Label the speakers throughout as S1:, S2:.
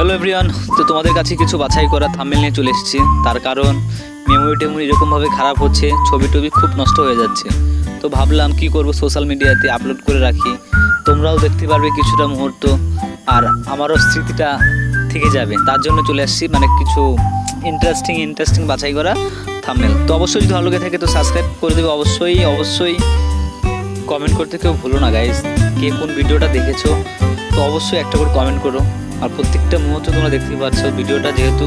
S1: Hello everyone তো তোমাদের কাছে কিছু বাছাই করা থাম্বনেল নিয়ে চলে এসেছি। তার কারণ মেমোরি টেমোরি এরকমভাবে খারাপ হচ্ছে, ছবি টবি খুব নষ্ট হয়ে যাচ্ছে। তো ভাবলাম কি করব সোশ্যাল মিডিয়াতে আপলোড করে রাখি। তোমরাও দেখতে পারবে কিছুটা মুহূর্ত। আর আমারও স্মৃতিটা থেকে যাবে। তার জন্য চলে আসছি মানে কিছু ইন্টারেস্টিং ইন্টারেস্টিং বাছাই করা থাম্বনেল তো অবশ্যই যদি ভালো লেগে থাকে, তো সাবস্ক্রাইব করে দেবে। অবশ্যই অবশ্যই কমেন্ট করতে কেউ ভুলো না গাইজ কে কোন ভিডিওটা দেখেছ, তো অবশ্যই একটা করে কমেন্ট করো। আর প্রত্যেকটা মুহূর্ত তোমরা দেখতে পাচ্ছ ভিডিওটা যেহেতু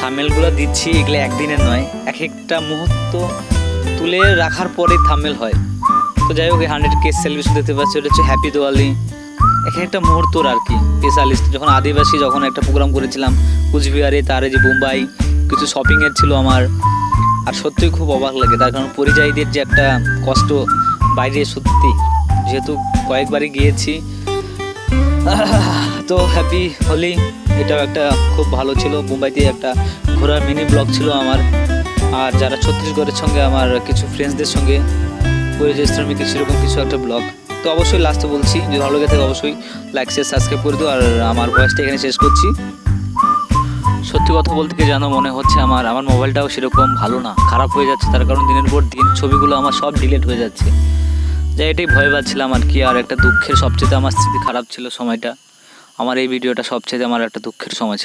S1: থামেলগুলো দিচ্ছি, এগুলো একদিনের নয় এক একটা মুহূর্ত তুলে রাখার পরে থামেল হয়। তো যাই হোক হান্ড্রেড কেস সেলিব্রেশন দেখতে পাচ্ছি ওটা হচ্ছে হ্যাপি দিওয়ালি এক একটা মুহূর্তর আর কি স্পেশালিস্ট যখন আদিবাসী, যখন একটা প্রোগ্রাম করেছিলাম, কুচবিহারে, তার যে মুম্বাই কিছু শপিংয়ের ছিল আমার। আর সত্যিই খুব অবাক লাগে, তার কারণ পরিযায়ীদের যে একটা কষ্ট, বাইরে সত্যি। যেহেতু কয়েকবারই গিয়েছি তো হ্যাপি হোলি। এটাও একটা খুব ভালো ছিল। মুম্বাইতে একটা ঘোরার মিনি ব্লগ ছিল আমার। আর যারা ছত্তিশগড়ের সঙ্গে আমার কিছু ফ্রেন্ডসদের সঙ্গে পরিযায়ী শ্রমিকের সেরকম কিছু একটা ব্লগ তো অবশ্যই লাস্টে বলছি, যদি ভালো লাগে থাকে অবশ্যই লাইক শেয়ার সাবস্ক্রাইব করে দিও। আর আমার ভয়েসটা এখানে শেষ করছি। সত্যি কথা বলতে কি জানো, মনে হচ্ছে আমার আমার মোবাইলটাও সেরকম ভালো না। খারাপ হয়ে যাচ্ছে। তার কারণ দিনের পর দিন ছবিগুলো আমার সব ডিলিট হয়ে যাচ্ছে। যাই এটাই ভয় পাচ্ছিলাম আর কি, আর একটা দুঃখের সবচেয়ে আমার স্মৃতি খারাপ ছিল সময়টা। আমার এই ভিডিওটা সবচেয়ে আমার একটা দুঃখের সময় ছিল।